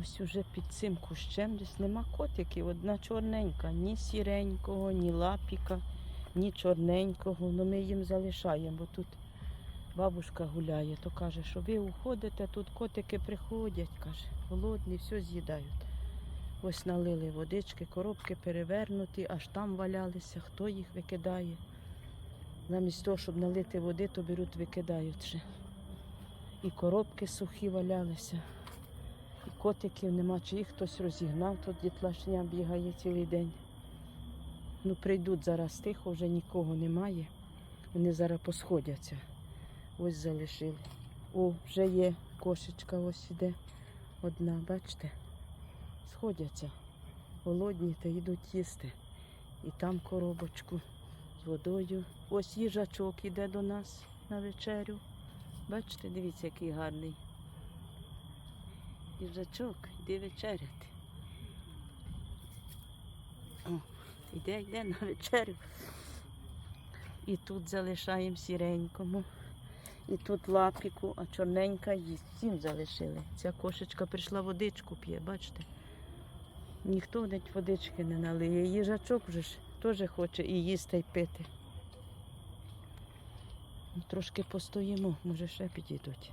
Ось уже під цим кущем десь нема котиків. Одна чорненька, ні сіренького, ні лапіка, ні чорненького. Ну ми їм залишаємо, бо тут бабушка гуляє, то каже, що ви уходите, тут котики приходять, каже, голодні, все з'їдають. Ось налили водички, коробки перевернуті, аж там валялися, хто їх викидає. Замість того, щоб налити води, то беруть, викидають ще. І коробки сухі валялися. Котиків нема, чи їх хтось розігнав, тут дітлашня бігає цілий день. Ну, прийдуть зараз тихо, вже нікого немає. Вони зараз посходяться. Ось залишили. О, вже є кошечка, ось іде одна, бачите? Сходяться. Голодні та йдуть їсти. І там коробочку з водою. Ось їжачок іде до нас на вечерю. Бачите, дивіться, який гарний. Їжачок, йди вечеряти. О, йде, йде на вечерю. І тут залишаємо сіренькому. І тут лапіку, а чорненька їсть. Всім залишили. Ця кошечка прийшла водичку п'є, бачите? Ніхто навіть водички не налиє. Їжачок вже ж теж хоче і їсти, і пити. Трошки постоїмо, може ще підійдуть.